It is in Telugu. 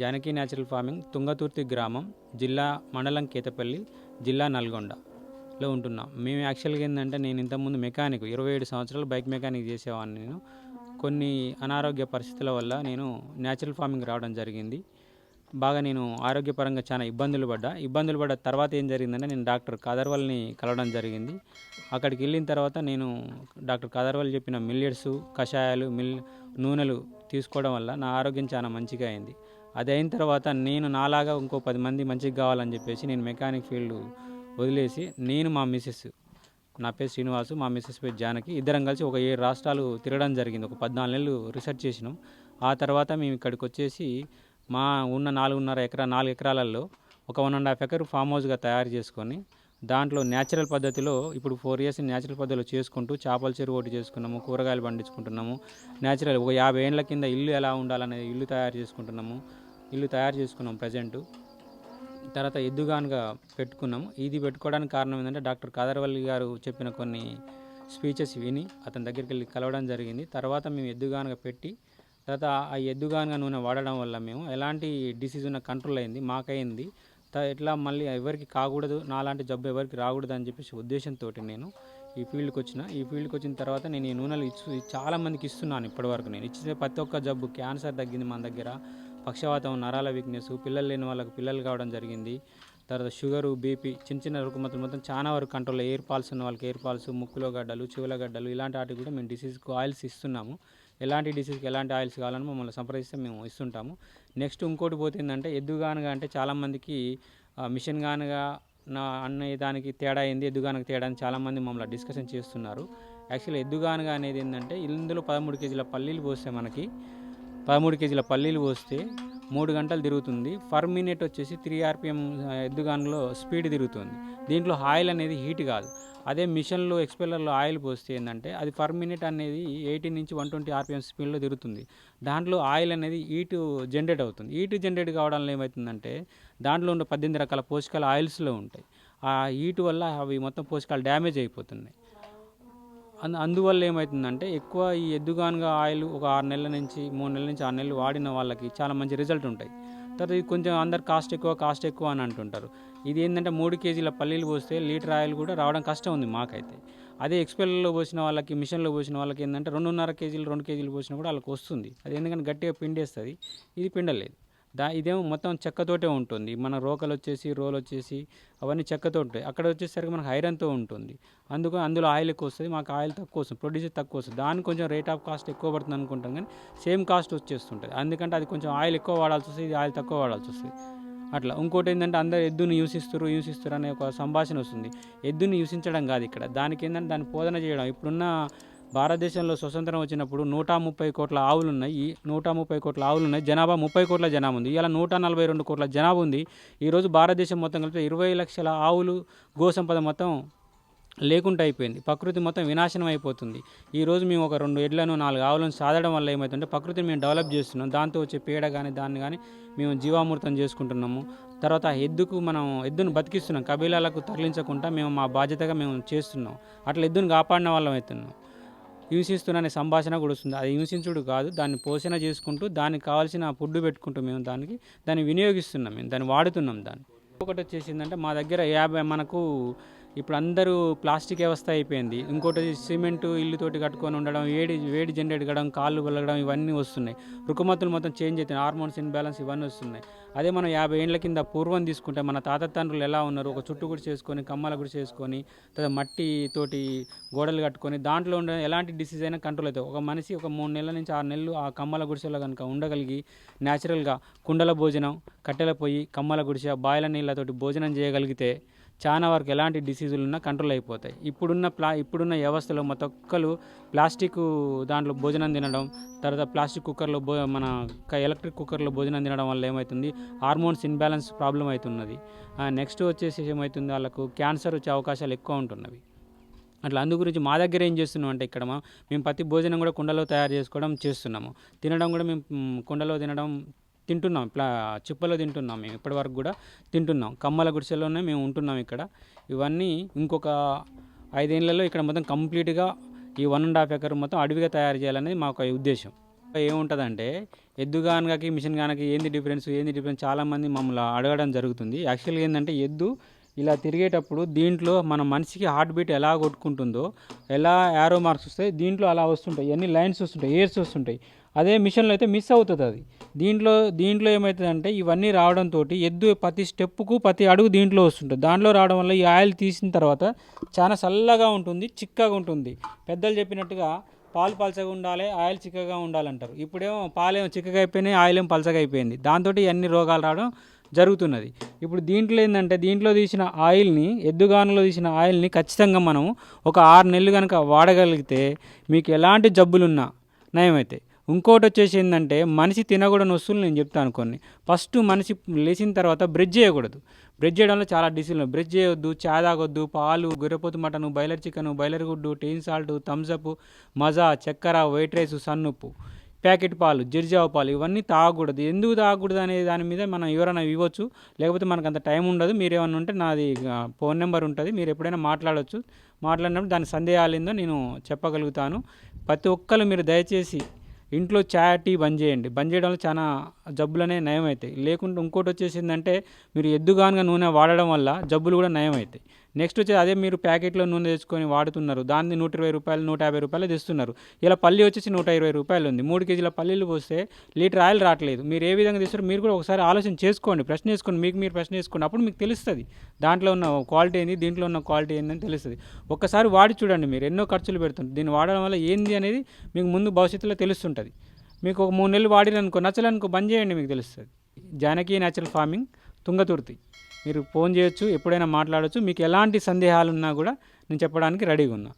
జానకి న్యాచురల్ ఫార్మింగ్ తుంగతుర్తి గ్రామం జిల్లా మండలం కేతపల్లి జిల్లా నల్గొండలో ఉంటున్నాం. మేము యాక్చువల్గా ఏంటంటే నేను ఇంతకుముందు మెకానిక్ ఇరవై ఏడు సంవత్సరాలు బైక్ మెకానిక్ చేసేవాడిని నేను. కొన్ని అనారోగ్య పరిస్థితుల వల్ల నేను న్యాచురల్ ఫార్మింగ్ రావడం జరిగింది. బాగా నేను ఆరోగ్యపరంగా చాలా ఇబ్బందులు పడ్డా. ఇబ్బందులు పడ్డ తర్వాత ఏం జరిగిందంటే నేను డాక్టర్ కాదర్వల్ని కలవడం జరిగింది. అక్కడికి వెళ్ళిన తర్వాత నేను డాక్టర్ కాదర్వల్ చెప్పిన మిల్లెట్స్ కషాయాలు మిల్ నూనెలు తీసుకోవడం వల్ల నా ఆరోగ్యం చాలా మంచిగా అయింది. అది అయిన తర్వాత నేను నాలాగా ఇంకో పది మంది మంచిగా కావాలని చెప్పేసి నేను మెకానిక్ ఫీల్డ్ వదిలేసి నేను మా మిస్సెస్ నా పేరు శ్రీనివాసు మా మిస్సెస్ పేరు జానకి ఇద్దరం కలిసి ఒక ఏడు రాష్ట్రాలు తిరగడం జరిగింది. ఒక పద్నాలుగు నెలలు రీసెర్చ్ చేసినాం. ఆ తర్వాత మేము ఇక్కడికి వచ్చేసి మా ఉన్న నాలుగున్నర ఎకరా నాలుగు ఎకరాలలో ఒక one and half acre farm హౌస్గా తయారు చేసుకొని దాంట్లో న్యాచురల్ పద్ధతిలో ఇప్పుడు ఫోర్ ఇయర్స్ న్యాచురల్ పద్ధతిలో చేసుకుంటూ చేపల చెరువు ఒకటి చేసుకున్నాము కూరగాయలు పండించుకుంటున్నాము. న్యాచురల్ ఒక యాభై ఏళ్ళ కింద ఇల్లు ఎలా ఉండాలనే ఇల్లు తయారు చేసుకుంటున్నాము. ఇల్లు తయారు చేసుకున్నాం ప్రజెంటు తర్వాత ఎద్దుగానుగా పెట్టుకున్నాము ఇది పెట్టుకోవడానికి కారణం ఏంటంటే డాక్టర్ కాదర్వల్లి గారు చెప్పిన కొన్ని స్పీచెస్ విని అతని దగ్గరికి వెళ్ళి కలవడం జరిగింది. తర్వాత మేము ఎద్దుగానుగా పెట్టి తర్వాత ఆ ఎద్దుగానుగా నూనె వాడడం వల్ల మేము ఎలాంటి డిసీజ్ ఉన్న కంట్రోల్ అయింది మాకైంది. త- ఎట్లా మళ్ళీ ఎవరికి కాకూడదు నాలాంటి జబ్బు ఎవరికి రాకూడదు అని చెప్పేసి ఉద్దేశంతో నేను ఈ ఫీల్డ్కి వచ్చిన. ఈ ఫీల్డ్కి వచ్చిన తర్వాత నేను ఈ నూనెలు ఇచ్చు చాలామందికి ఇస్తున్నాను ఇప్పటివరకు నేను. ఇచ్చిన ప్రతి ఒక్క జబ్బు క్యాన్సర్ తగ్గింది మన దగ్గర. పక్షవాతం నరాల వీక్నెస్ పిల్లలు లేని వాళ్ళకి పిల్లలు కావడం జరిగింది. తర్వాత షుగరు బీపీ చిన్న చిన్న రుగ్మతులు మొత్తం చాలా వరకు కంట్రోల్ ఎయిర్ పాల్స్ ఉన్న వాళ్ళకి ఎయిర్ పాల్స్ ముక్కులో గడ్డలు చెవుల గడ్డలు ఇలాంటి వాటికి కూడా మేము డిసీజ్కి ఆయిల్స్ ఇస్తున్నాము. ఎలాంటి డిసీజ్కి ఎలాంటి ఆయిల్స్ కావాలని మమ్మల్ని సంప్రదిస్తే మేము ఇస్తుంటాము. నెక్స్ట్ ఇంకోటి పోతుందంటే ఎద్దుగానుగా అంటే చాలామందికి మిషన్ గానుగా నా అనే దానికి తేడా అయింది ఎద్దుగానకు తేడా అని చాలామంది మమ్మల్ని డిస్కషన్ చేస్తున్నారు. యాక్చువల్లీ ఎద్దుగానుగా అనేది ఏంటంటే ఇందులో పదమూడు కేజీల పల్లీలు పోస్తే మనకి పదమూడు కేజీల పల్లీలు పోస్తే మూడు గంటలు తిరుగుతుంది. పర్ మినిట్ వచ్చేసి త్రీ ఆర్పిఎం ఎద్దుగానులో స్పీడ్ తిరుగుతుంది. దీంట్లో ఆయిల్ అనేది హీట్ కాదు. అదే మిషన్లో ఎక్స్పెల్లర్లో ఆయిల్ పోస్తే ఏంటంటే అది పర్ మినిట్ అనేది ఎయిటీ నుంచి వన్ ట్వంటీ ఆర్పిఎం స్పీడ్లో తిరుగుతుంది. దాంట్లో ఆయిల్ అనేది హీట్ జనరేట్ అవుతుంది. హీట్ జనరేట్ కావడం వల్ల ఏమవుతుందంటే దాంట్లో ఉన్న పద్దెనిమిది రకాల పోషకాలు ఆయిల్స్లో ఉంటాయి. ఆ హీట్ వల్ల అవి మొత్తం పోషకాలు డ్యామేజ్ అయిపోతున్నాయి. అందువల్ల ఏమవుతుందంటే ఎక్కువ ఈ ఎద్దుగానుగా ఆయిల్ ఒక ఆరు నెలల నుంచి మూడు నెలల నుంచి ఆరు నెలలు వాడిన వాళ్ళకి చాలా మంచి రిజల్ట్ ఉంటాయి. తర్వాత ఇది కొంచెం అందరు కాస్ట్ ఎక్కువ కాస్ట్ ఎక్కువ అని అంటుంటారు. ఇది ఏంటంటే మూడు కేజీల పల్లీలు పోస్తే లీటర్ ఆయిల్ కూడా రావడం కష్టం ఉంది మాకైతే. అదే ఎక్స్పెల్లర్లో పోసిన వాళ్ళకి మిషన్లో పోసిన వాళ్ళకి ఏంటంటే రెండున్నర కేజీలు రెండు కేజీలు పోసినా కూడా వాళ్ళకి వస్తుంది. అది ఎందుకంటే గట్టిగా పిండేస్తుంది. ఇది పిండలేదు. దా ఇదేమో మొత్తం చెక్కతోటే ఉంటుంది. మన రోకలు వచ్చేసి రోలు వచ్చేసి అవన్నీ చెక్కతో ఉంటాయి. అక్కడ వచ్చేసరికి మనకు ఐరన్తో ఉంటుంది. అందుకు అందులో ఆయిల్ ఎక్కువ వస్తుంది. మాకు ఆయిల్ తక్కువ వస్తుంది. ప్రొడ్యూసర్ తక్కువ వస్తుంది. దానికి కొంచెం రేట్ ఆఫ్ కాస్ట్ ఎక్కువ పడుతుంది అనుకుంటాం కానీ సేమ్ కాస్ట్ వచ్చేస్తుంటుంది. అందుకంటే అది కొంచెం ఆయిల్ ఎక్కువ వాడాల్సి వస్తుంది. ఇది ఆయిల్ తక్కువ వాడాల్సి వస్తుంది. అట్లా. ఇంకోటి ఏంటంటే అందరు ఎద్దును యూసిస్తారు యూసిస్తారు అనే ఒక సంభాషణ వస్తుంది. ఎద్దుని యూసించడం కాదు ఇక్కడ. దానికి ఏంటంటే దాన్ని పోదన చేయడం. ఇప్పుడున్న భారతదేశంలో స్వతంత్రం వచ్చినప్పుడు నూట ముప్పై కోట్ల ఆవులు ఉన్నాయి ఈ నూట ముప్పై కోట్ల ఆవులు ఉన్నాయి జనాభా ముప్పై కోట్ల జనాభా ఉంది. ఇలా నూట నలభై రెండు కోట్ల జనాభా ఉంది. ఈరోజు భారతదేశం మొత్తం కలిపి ఇరవై లక్షల ఆవులు గోసంపద మొత్తం లేకుండా అయిపోయింది. ప్రకృతి మొత్తం వినాశనం అయిపోతుంది. ఈరోజు మేము ఒక రెండు ఎడ్లను నాలుగు ఆవులను సాధడం వల్ల ఏమవుతుందంటే ప్రకృతిని మేము డెవలప్ చేస్తున్నాం. దాంతో వచ్చే పేడ కానీ దాన్ని కానీ మేము జీవామృతం చేసుకుంటున్నాము. తర్వాత ఎద్దుకు మనం ఎద్దును బతికిస్తున్నాం. కబీలాలకు తరలించకుండా మేము మా బాధ్యతగా మేము చేస్తున్నాం. అట్లా ఎద్దును కాపాడిన వాళ్ళం అవుతున్నాం. హింసిస్తున్న సంభాషణ కూడా వస్తుంది. అది హింసించుడు కాదు దాన్ని పోషణ చేసుకుంటూ దానికి కావాల్సిన ఫుడ్ పెట్టుకుంటూ మేము దానికి దాన్ని వినియోగిస్తున్నాం మేము దాన్ని వాడుతున్నాం దాన్ని. ఒకటి వచ్చేసిందంటే మా దగ్గర యాభై మనకు ఇప్పుడు అందరూ ప్లాస్టిక్ వ్యవస్థ అయిపోయింది. ఇంకోటి సిమెంట్ ఇల్లుతోటి కట్టుకొని ఉండడం వేడి వేడి జనరేట్ కావడం కాళ్ళు వెళ్ళడం ఇవన్నీ వస్తున్నాయి. రుకుమతులు మొత్తం చేంజ్ అవుతున్నాయి. హార్మోన్స్ ఇన్బ్యాలెన్స్ ఇవన్నీ వస్తున్నాయి. అదే మనం యాభై ఏళ్ళ కింద పూర్వం తీసుకుంటే మన తాత తండ్రులు ఎలా ఉన్నారు? ఒక చుట్టు కూడా చేసుకొని కమ్మల కూడా చేసుకొని తర్వాత మట్టి తోటి గోడలు కట్టుకొని దాంట్లో ఉండే ఎలాంటి డిసీజ్ అయినా కంట్రోల్ అవుతాయి. ఒక మనిషి ఒక మూడు నెలల నుంచి ఆరు నెలలు ఆ కమ్మల గుడిసెలో కనుక ఉండగలిగి న్యాచురల్గా కుండల భోజనం కట్టెల పొయ్యి కమ్మల గుడిసె బాయిల నీళ్ళతోటి భోజనం చేయగలిగితే చాలా వరకు ఎలాంటి డిసీజులు ఉన్నా కంట్రోల్ అయిపోతాయి. ఇప్పుడున్న ప్లా ఇప్పుడున్న వ్యవస్థలో ప్రతి ఒక్కరు ప్లాస్టిక్ దాంట్లో భోజనం తినడం తర్వాత ప్లాస్టిక్ కుక్కర్లో భో మన ఎలక్ట్రిక్ కుక్కర్లో భోజనం తినడం వల్ల ఏమవుతుంది హార్మోన్స్ ఇన్బ్యాలెన్స్ ప్రాబ్లం అవుతున్నది. నెక్స్ట్ వచ్చేసి ఏమవుతుంది వాళ్ళకు క్యాన్సర్ వచ్చే అవకాశాలు ఎక్కువ ఉంటున్నవి. అట్లా అందు గురించి మా దగ్గర ఏం చేస్తున్నాం అంటే ఇక్కడ మా- మేము ప్రతి భోజనం కూడా కుండలో తయారు చేసుకోవడం చేస్తున్నాము. తినడం కూడా మేము కుండలో తినడం తింటున్నాం ఇట్లా చిప్పలో తింటున్నాం మేము ఇప్పటివరకు కూడా తింటున్నాం. కమ్మల గుడిసెలోనే మేము ఉంటున్నాం ఇక్కడ. ఇవన్నీ ఇంకొక ఐదేళ్ళలో ఇక్కడ మొత్తం కంప్లీట్గా ఈ వన్ అండ్ హాఫ్ ఎకర్ మొత్తం అడవిగా తయారు చేయాలనేది మా ఒక ఉద్దేశం. ఏముంటుందంటే ఎద్దు గానకి మిషన్ గానకి ఏంది డిఫరెన్స్ ఏంది డిఫరెన్స్ చాలామంది మమ్మల్ని అడగడం జరుగుతుంది. యాక్చువల్గా ఏంటంటే ఎద్దు ఇలా తిరిగేటప్పుడు దీంట్లో మన మనిషికి హార్ట్ బీట్ ఎలా కొట్టుకుంటుందో ఎలా యారో మార్క్స్ వస్తాయి దీంట్లో అలా వస్తుంటాయి అన్ని లైన్స్ వస్తుంటాయి ఎయిర్స్ వస్తుంటాయి. అదే మిషన్లో అయితే మిస్ అవుతుంది అది. దీంట్లో దీంట్లో ఏమవుతుందంటే ఇవన్నీ రావడంతో ఎద్దు ప్రతి స్టెప్పుకు ప్రతి అడుగు దీంట్లో వస్తుంటుంది దాంట్లో రావడం వల్ల ఈ ఆయిల్ తీసిన తర్వాత చాలా చల్లగా ఉంటుంది చిక్కగా ఉంటుంది. పెద్దలు చెప్పినట్టుగా పాలు పలచగా ఉండాలి ఆయిల్ చిక్కగా ఉండాలంటారు. ఇప్పుడేమో పాలేమో చిక్కగా అయిపోయినాయి ఆయిల్ ఏమో పలచగా అయిపోయింది. దాంతో అన్ని రోగాలు రావడం జరుగుతున్నది. ఇప్పుడు దీంట్లో ఏంటంటే దీంట్లో తీసిన ఆయిల్ని ఎద్దుగానులో తీసిన ఆయిల్ని ఖచ్చితంగా మనం ఒక ఆరు నెలలు కనుక వాడగలిగితే మీకు ఎలాంటి జబ్బులున్నా నయమైతే ఇంకోటి వచ్చేసి ఏంటంటే మనిషి తినకూడని వస్తువులు నేను చెప్తాను కొన్ని. ఫస్ట్ మనిషి లేచిన తర్వాత బ్రెడ్ చేయకూడదు. బ్రెడ్ చేయడంలో చాలా డిసిప్లిన్. బ్రెడ్ చేయొద్దు చాయ్ తాగొద్దు పాలు గొర్రెపోతు మటను బయలర్ చికెన్ బయలర్ గుడ్డు టీన్ సాల్ట్ థమ్స్అప్ మజా చక్కెర వైట్ రైస్ సన్నుప్పు. ప్యాకెట్ పాలు జిర్జావు పాలు ఇవన్నీ తాగకూడదు. ఎందుకు తాగకూడదు అనే దాని మీద మనం ఎవరైనా ఇవ్వచ్చు. లేకపోతే మనకు అంత టైం ఉండదు. మీరు ఏమైనా ఉంటే నాది ఫోన్ నెంబర్ ఉంటుంది. మీరు ఎప్పుడైనా మాట్లాడవచ్చు మాట్లాడినప్పుడు దాని సందేహాలు ఏందో నేను చెప్పగలుగుతాను. ప్రతి ఒక్కరు మీరు దయచేసి ఇంట్లో చాయ్ టీ బంద్ చేయండి. బంద్ చేయడం వల్ల చాలా జబ్బులనే నయం అవుతాయి లేకుంటే ఇంకోటి వచ్చేసిందంటే మీరు ఎద్దుగానుగా నూనె వాడడం వల్ల జబ్బులు కూడా నయం అవుతాయి నెక్స్ట్ వచ్చి అదే మీరు ప్యాకెట్లో నూనె తెచ్చుకొని వాడుతున్నారు. దాన్ని నూట ఇరవై రూపాయలు నూట యాభై రూపాయలు తెస్తున్నారు. ఇలా పల్లి వచ్చేసి నూట ఇరవై రూపాయలు ఉంది. మూడు కేజీల పల్లీలు పోస్తే లీటర్ ఆయిల్ రావట్లేదు. మీరు ఏ విధంగా తెస్తారు మీరు కూడా ఒకసారి ఆలోచన చేసుకోండి. ప్రశ్న వేసుకోండి. మీకు మీరు ప్రశ్న వేసుకోండి. అప్పుడు మీకు తెలుస్తుంది. దాంట్లో ఉన్న క్వాలిటీ ఏంది దీంట్లో ఉన్న క్వాలిటీ ఏంది అని తెలుస్తుంది. ఒక్కసారి వాడి చూడండి మీరు. ఎన్నో ఖర్చులు పెడుతుంది దీన్ని వాడడం వల్ల ఏంది అనేది మీకు ముందు భవిష్యత్తులో తెలుస్తుంటుంది. మీకు ఒక మూడు నెలలు వాడిననుకో నచ్చలనుకో బంద్ చేయండి మీకు తెలుస్తుంది. Janaki natural farming Thungathurthi. మీరు ఫోన్ చేయొచ్చు ఎప్పుడైనా మాట్లాడవచ్చు మీకు ఎలాంటి సందేహాలు ఉన్నా కూడా నేను చెప్పడానికి రెడీగా ఉన్నా.